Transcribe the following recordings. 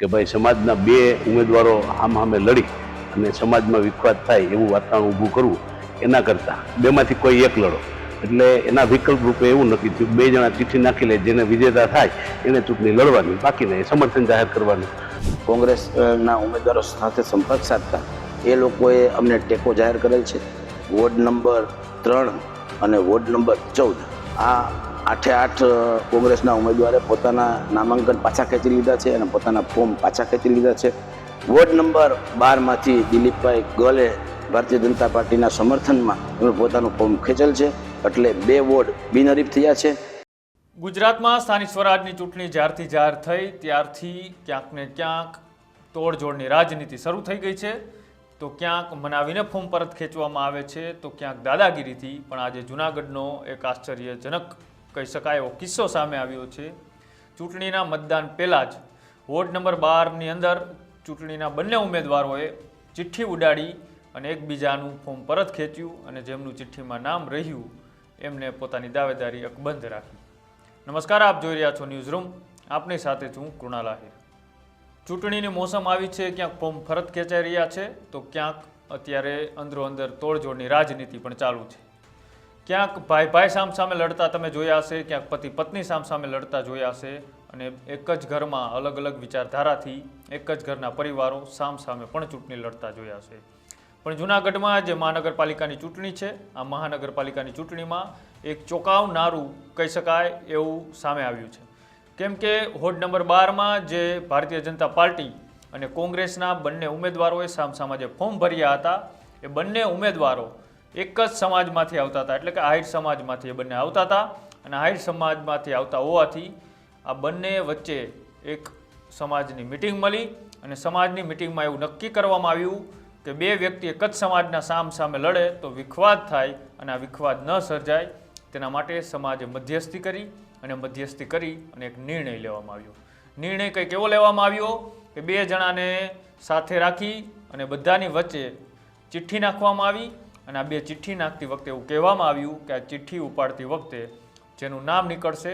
કે ભાઈ સમાજના બે ઉમેદવારો આમ સામે લડી અને સમાજમાં વિખવાદ થાય એવું વાતાવરણ ઊભું કરવું, એના કરતાં બેમાંથી કોઈ એક લડો. એટલે એના વિકલ્પ રૂપે એવું નક્કી થયું, બે જણા ચિઠ્ઠી નાખી લે, જેને વિજેતા થાય, એને ચૂંટણી લડવાની, બાકીને સમર્થન જાહેર કરવાનું. કોંગ્રેસના ઉમેદવારો સાથે સંપર્ક સાધતા એ લોકોએ અમને ટેકો જાહેર કરેલ છે. વોર્ડ નંબર ત્રણ અને વોર્ડ નંબર ચૌદ. આ આઠે આઠ કોંગ્રેસના ઉમેદવારે પોતાના નામાંકન પાછા ખેંચી લીધા છે અને પોતાના ફોર્મ પાછા ખેંચી લીધા છે. વોર્ડ નંબર બારમાંથી દિલીપભાઈ ગલે ભારતીય જનતા પાર્ટીના સમર્થનમાં એમણે પોતાનું ફોર્મ ખેંચેલ છે. એટલે બે વોર્ડ બિનહરીફ થયા છે. ગુજરાતમાં સ્થાનિક સ્વરાજની ચૂંટણી જ્યારથી જાહેર થઈ, ત્યારથી ક્યાંક ને ક્યાંક તોડજોડની રાજનીતિ શરૂ થઈ ગઈ છે. તો ક્યાંક મનાવીને ફોર્મ પરત ખેંચવામાં આવે છે, તો ક્યાંક દાદાગીરીથી, પણ આજે જૂનાગઢનો એક આશ્ચર્યજનક કહી શકાય એવો કિસ્સો સામે આવ્યો છે. ચૂંટણીના મતદાન પહેલાં જ વોર્ડ નંબર બારની અંદર ચૂંટણીના બંને ઉમેદવારોએ ચિઠ્ઠી ઉડાડી અને એકબીજાનું ફોર્મ પરત ખેંચ્યું અને જેમનું ચિઠ્ઠીમાં નામ રહ્યું એમને પોતાની દાવેદારી અકબંધ રાખી. નમસ્કાર, આપ જોઈ રહ્યા છો ન્યૂઝ રૂમ આપની સાથે છું કૃણાલ આહિર. ચૂંટણીની મોસમ આવી છે, ક્યાંક ફોર્મ ફરત ખેંચાઈ રહ્યા છે, તો ક્યાંક અત્યારે અંદરો અંદર તોડજોડની રાજનીતિ પણ ચાલુ છે. ક્યાંક ભાઈ ભાઈ સામ સામે લડતા તમે જોયા હશે, ક્યાંક પતિ પત્ની સામ સામે લડતા જોયા હશે અને એક જ ઘરમાં અલગ અલગ વિચારધારાથી એક જ ઘરના પરિવારો સામ સામે પણ ચૂંટણી લડતા જોયા હશે. પણ જૂનાગઢમાં જે મહાનગરપાલિકાની ચૂંટણી છે, આ મહાનગરપાલિકાની ચૂંટણીમાં એક ચોંકાવનારું કહી શકાય એવું સામે આવ્યું છે. કેમ કે હોડ નંબર બારમાં જે ભારતીય જનતા પાર્ટી અને કોંગ્રેસના બંને ઉમેદવારોએ સામસામા જે ફોર્મ ભર્યા હતા, એ બંને ઉમેદવારો એક જ સમાજમાંથી આવતા હતા. એટલે કે આહિર સમાજમાંથી એ બંને આવતા હતા અને આહિર સમાજમાંથી આવતા હોવાથી આ બંને વચ્ચે એક સમાજની મિટિંગ મળી અને સમાજની મિટિંગમાં એવું નક્કી કરવામાં આવ્યું કે બે વ્યક્તિ એક જ સમાજના સામ સામે લડે તો વિખવાદ થાય અને આ વિખવાદ ન સર્જાય. તેના માટે સમાજે મધ્યસ્થી કરી અને મધ્યસ્થી કરી અને એક નિર્ણય લેવામાં આવ્યો. નિર્ણય કંઈક એવો લેવામાં આવ્યો કે બે જણાને સાથે રાખી અને બધાની વચ્ચે ચિઠ્ઠી નાખવામાં આવી અને આ બે ચિઠ્ઠી નાખતી વખતે એવું કહેવામાં આવ્યું કે આ ચિઠ્ઠી ઉપાડતી વખતે જેનું નામ નીકળશે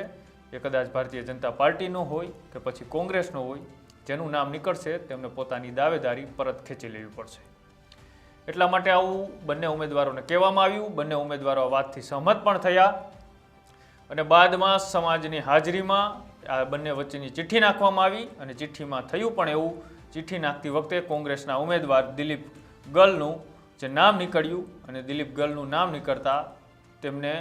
એ કદાચ ભારતીય જનતા પાર્ટીનો હોય કે પછી કોંગ્રેસનો હોય, જેનું નામ નીકળશે તેમને પોતાની દાવેદારી પરત ખેંચી લેવી પડશે. એટલા માટે આવું બંને ઉમેદવારોને કહેવામાં આવ્યું. બંને ઉમેદવારો આ વાતથી સહમત પણ થયા અને બાદમાં સમાજની હાજરીમાં આ બંને વચ્ચેની ચિઠ્ઠી નાખવામાં આવી અને ચિઠ્ઠીમાં થયું પણ એવું. ચિઠ્ઠી નાખતી વખતે કોંગ્રેસના ઉમેદવાર દિલીપ ગલનું જે નામ નીકળ્યું અને દિલીપ ગલનું નામ નીકળતા તેમને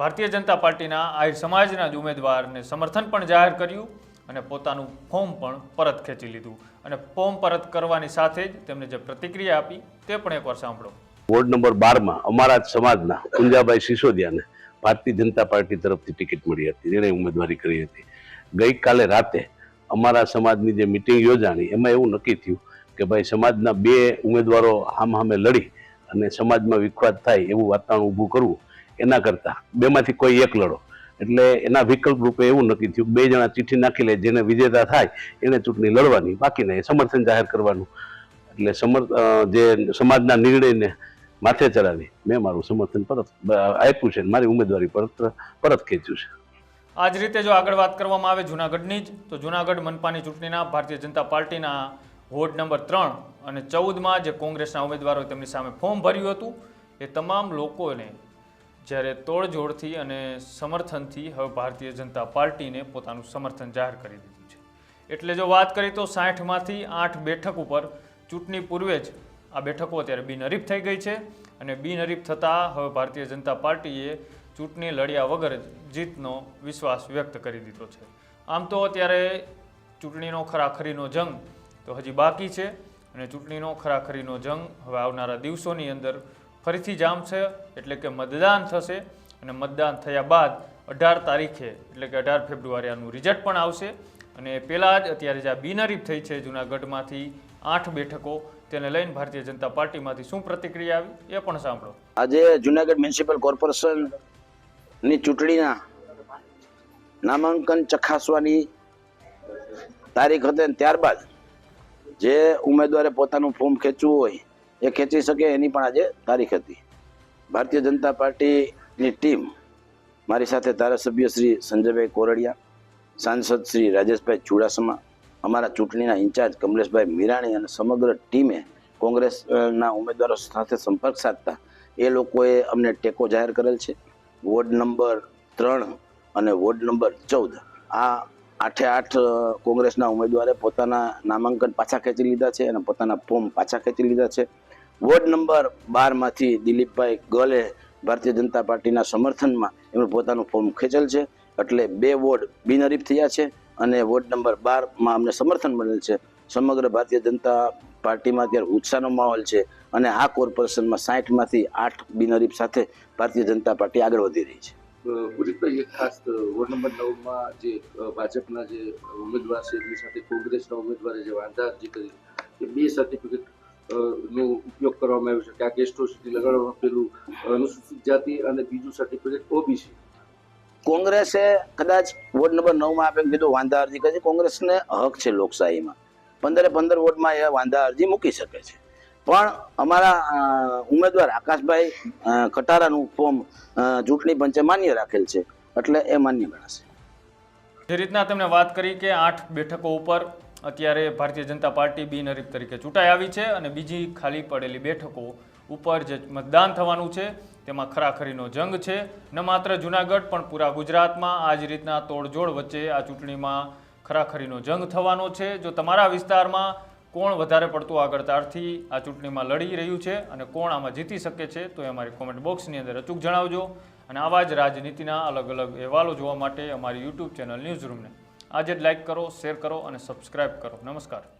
ભારતીય જનતા પાર્ટીના આહિર સમાજના જ ઉમેદવારને સમર્થન પણ જાહેર કર્યું અને પોતાનું ફોર્મ પણ પરત ખેંચી લીધું. અને ફોર્મ પરત કરવાની સાથે જ તેમને જે પ્રતિક્રિયા આપી તે પણ એકવાર સાંભળો. વોર્ડ નંબર બારમાં અમારા જ સમાજના કુંજાભાઈ સિસોદિયાને ભારતીય જનતા પાર્ટી તરફથી ટિકિટ મળી હતી. જેણે ઉમેદવારી કરી હતી. ગઈકાલે રાતે અમારા સમાજની જે મિટિંગ યોજાણી, એમાં એવું નક્કી થયું કે ભાઈ સમાજના બે ઉમેદવારો હામ સામે લડી અને સમાજમાં વિખવાદ થાય એવું વાતાવરણ ઊભું કરવું, એના કરતાં બેમાંથી કોઈ એક લડો. એટલે એના વિકલ્પ રૂપે એવું નક્કી થયું, બે જણા ચિઠ્ઠી નાખી લે, જેને વિજેતા થાય એને ચૂંટણી લડવાની, બાકીને સમર્થન જાહેર કરવાનું. એટલે સમર જે સમાજના નિર્ણયને માથે ચડાવી મેં મારું સમર્થન પરત આપ્યું છે મારી ઉમેદવારી પરત પરત ખેંચ્યું છે. આ જ રીતે જો આગળ વાત કરવામાં આવે જૂનાગઢની જ, તો જૂનાગઢ મનપાની ચૂંટણીના ભારતીય જનતા પાર્ટીના વોર્ડ નંબર ત્રણ અને ચૌદમાં જે કોંગ્રેસના ઉમેદવારોએ તેમની સામે ફોર્મ ભર્યું હતું, એ તમામ લોકોને જ્યારે તોડજોડથી અને સમર્થનથી હવે ભારતીય જનતા પાર્ટીને પોતાનું સમર્થન જાહેર કરી દીધું છે. એટલે જો વાત કરીએ તો સાઠમાંથી આઠ બેઠક ઉપર ચૂંટણી પૂર્વે જ આ બેઠકો અત્યારે બિનહરીફ થઈ ગઈ છે. અને બિનહરીફ થતાં હવે ભારતીય જનતા પાર્ટીએ ચૂંટણી લડ્યા વગર જીતનો વિશ્વાસ વ્યક્ત કરી દીધો છે. આમ તો અત્યારે ચૂંટણીનો ખરાખરીનો જંગ તો હજી બાકી છે અને ચૂંટણીનો ખરાખરીનો જંગ હવે આવનારા દિવસોની અંદર ફરીથી જામશે એટલે કે મતદાન થશે અને મતદાન થયા બાદ અઢાર તારીખે એટલે કે અઢાર ફેબ્રુઆરી આનું રિઝલ્ટ પણ આવશે. અને પહેલાં જ અત્યારે જે આ બિનહરીફ થઈ છે જૂનાગઢમાંથી આઠ બેઠકો તેને લઈને ભારતીય જનતા પાર્ટીમાંથી શું પ્રતિક્રિયા આવી એ પણ સાંભળો. આજે જુનાગઢ મ્યુનિસિપલ કોર્પોરેશનની ચૂંટણીના નામાંકન ચકાસવાની તારીખ હતી ત્યારબાદ જે ઉમેદવારે પોતાનું ફોર્મ ખેંચવું હોય એ ખેંચી શકે એની પણ આજે તારીખ હતી. ભારતીય જનતા પાર્ટીની ટીમ મારી સાથે ધારાસભ્ય શ્રી સંજયભાઈ કોરડિયા, સાંસદ શ્રી રાજેશભાઈ ચુડાસમા અમારા ચૂંટણીના ઇન્ચાર્જ કમલેશભાઈ મીરાણી અને સમગ્ર ટીમે કોંગ્રેસના ઉમેદવારો સાથે સંપર્ક સાધતા એ લોકોએ અમને ટેકો જાહેર કરેલ છે. વોર્ડ નંબર ત્રણ અને વોર્ડ નંબર ચૌદ આ આઠે આઠ કોંગ્રેસના ઉમેદવારે પોતાના નામાંકન પાછા ખેંચી લીધા છે અને પોતાના ફોર્મ પાછા ખેંચી લીધા છે. વોર્ડ નંબર બારમાંથી દિલીપભાઈ ગલે ભારતીય જનતા પાર્ટીના સમર્થનમાં એમણે પોતાનું ફોર્મ ખેંચેલ છે. એટલે બે વોર્ડ બિનહરીફ થયા છે. અને વોર્ડ નંબર બારમાં અમને સમર્થન મળેલ છે. સમગ્ર ભારતીય જનતા પાર્ટીમાં અત્યારે ઉત્સાહનો માહોલ છે અને આ કોર્પોરેશનમાં સાઠમાંથી આઠ બિનહરીફ સાથે ભારતીય જનતા પાર્ટી આગળ વધી રહી છે. એક ખાસ વોર્ડ નંબર નવમાં જે ભાજપના જે ઉમેદવાર છે, એમની સાથે કોંગ્રેસના ઉમેદવારે જે વાંધા અરજી કરી બે સર્ટિફિકેટ નો ઉપયોગ કરવામાં આવ્યો છે. કે આ કેસ્ટોસિટી લગાડવામાં પેલું અનુસૂચિત જાતિ અને બીજું સર્ટિફિકેટ ઓબીસી. કોંગ્રેસે કદાચ વોર્ડ નંબર નવમાં આપે કીધું, વાંધા અરજી કરી કોંગ્રેસને હક છે લોકશાહીમાં. પંદરે પંદર વોર્ડમાં એ વાંધા અરજી મૂકી શકે છે. પણ અમારા ઉમેદવાર આકાશભાઈ કટારાનું ફોર્મ ચૂંટણી પંચે માન્ય રાખેલ છે. એટલે એ માન્ય ગણાશે. જે રીતના તેમણે વાત કરી કે આઠ બેઠકો ઉપર અત્યારે ભારતીય જનતા પાર્ટી બિનહરીફ તરીકે ચૂંટાઈ આવી છે અને બીજી ખાલી પડેલી બેઠકો ઉપર જે મતદાન થવાનું છે. તેમાં ખરાખરીનો જંગ છે. ન માત્ર જુનાગઢ, પણ પૂરા ગુજરાતમાં આ જ રીતના તોડજોડ વચ્ચે આ ચૂંટણીમાં ખરાખરીનો જંગ થવાનો છે. જો તમારા વિસ્તારમાં કોણ વધારે પડતું આગળ તારથી આ ચૂંટણીમાં લડી રહ્યું છે અને કોણ આમાં જીતી શકે છે, તો એ અમારી કોમેન્ટ બોક્સની અંદર અચૂક જણાવજો. અને આવા જ રાજનીતિના અલગ અલગ અહેવાલો જોવા માટે અમારી યુટ્યુબ ચેનલ ન્યૂઝ રૂમને આજે જ લાઇક કરો શેર કરો અને સબસ્ક્રાઇબ કરો. નમસ્કાર.